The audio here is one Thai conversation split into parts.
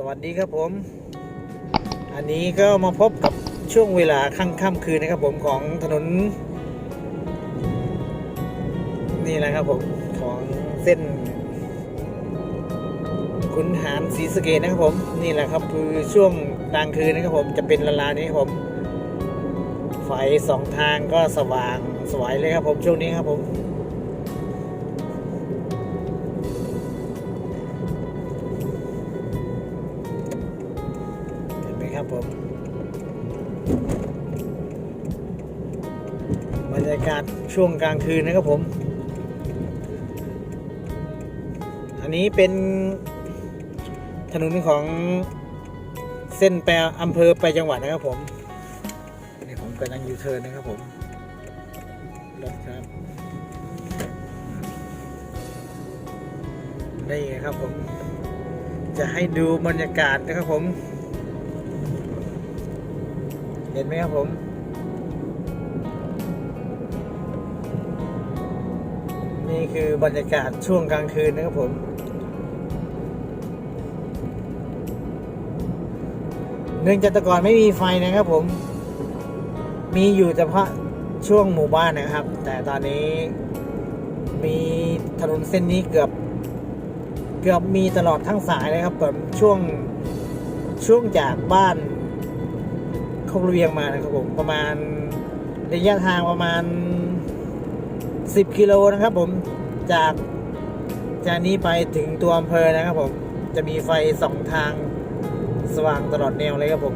สวัสดีครับผม อันนี้ก็มาพบกับช่วงเวลาค่ำค่ำคืนนะครับผมของถนน นี่แหละครับผมของเส้นขุนหารศรีสะเกดนะครับผม นี่แหละครับคือช่วงกลางคืนนะครับผมจะเป็นลาๆนี้ครับผมไฟสองทางก็สว่างสวยเลยครับผมช่วงนี้ครับผม ครับผมบรรยากาศช่วงกลางคืนนะครับผม อันนี้เป็นถนนของเส้นไปลอำเภอไปจังหวัดนะครับผมนี่ผมกำลังยูเทิร์นนะครับผมรถครับนี่ครับผมจะให้ดูบรรยากาศนะครับผม เห็นไหมครับผมนี่คือบรรยากาศช่วงกลางคืนนะครับผม เนื่องจากแต่ก่อนไม่มีไฟนะครับผม มีอยู่เฉพาะช่วงหมู่บ้านนะครับ แต่ตอนนี้มีถนนเส้นนี้เกือบ เกือบมีตลอดทั้งสายเลยครับแบบช่วงช่วงจากบ้าน กระเวียงมานะครับผมประมาณระยะทางประมาณ 10 กิโลนะครับผมจากจากนี้ไปถึงตัวอำเภอนะครับผมจะมีไฟสองทางสว่างตลอดแนวเลยครับผม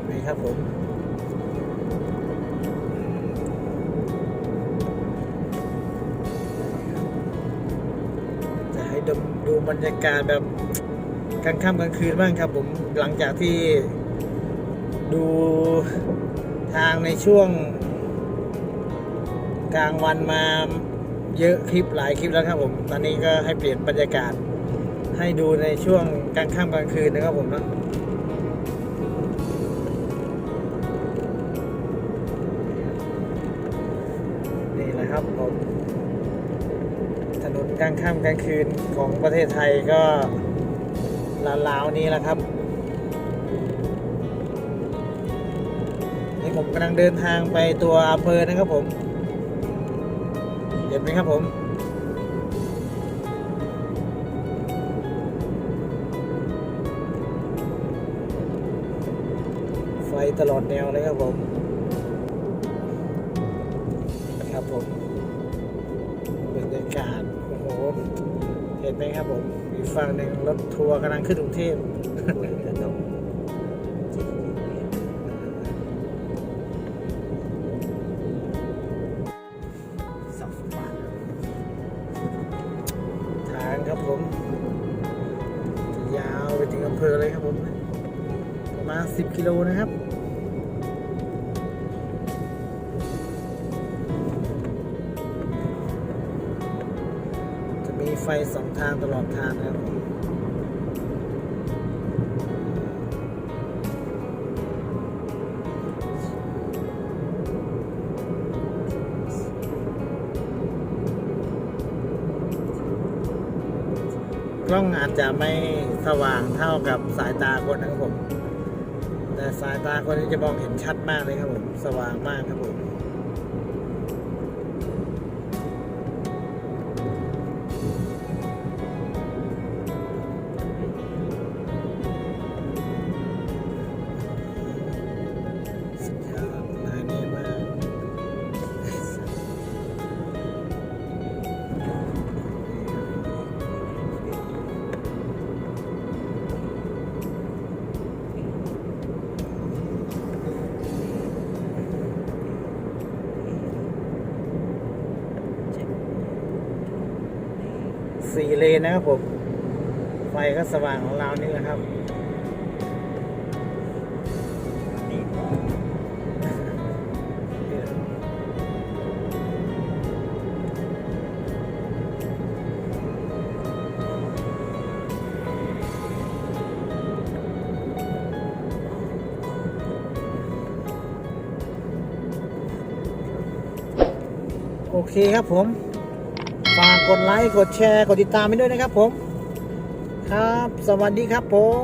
นไหมครับผม บรรยากาศแบบกลางค่ำกลางคืนบ้างครับ ผมหลังจากที่ดูทางในช่วง กลางวันมาเยอะคลิปหลายคลิปแล้วครับผม ตอนนี้ก็ให้เปลี่ยนบรรยากาศ ให้ดูในช่วงกลางค่ำกลางคืนนะครับผมนะนี่แหละครับผม กลางค่ำกลางคืนของประเทศไทยก็ลาวๆนี้แหละครับนี่ผมกำลังเดินทางไปตัวอำเภอนะครับผม เห็นไหมครับผมไฟตลอดแนวเลยครับผม ครับผม โอ้โหเห็นไหมครับผมอีกฝั่งหนึ่งรถทัวร์กำลังขึ้นกรุงเทพสับปะทางครับผม ยาวไปถึงอำเภอเลยครับผม ประมาณ10 กิโลนะครับ มีไฟสองทางตลอดทางนะครับผมกล้องอาจจะไม่สว่างเท่ากับสายตาคนนะครับผม แต่สายตาคนนี้จะมองเห็นชัดมากเลยครับผม สว่างมากครับผม สี่เลนนะครับผม ไฟก็สว่างของเรานี่แหละครับโอเคครับผม ฝากกดไลค์ กดแชร์ กดติดตามไปด้วยนะครับผม ครับ สวัสดีครับผม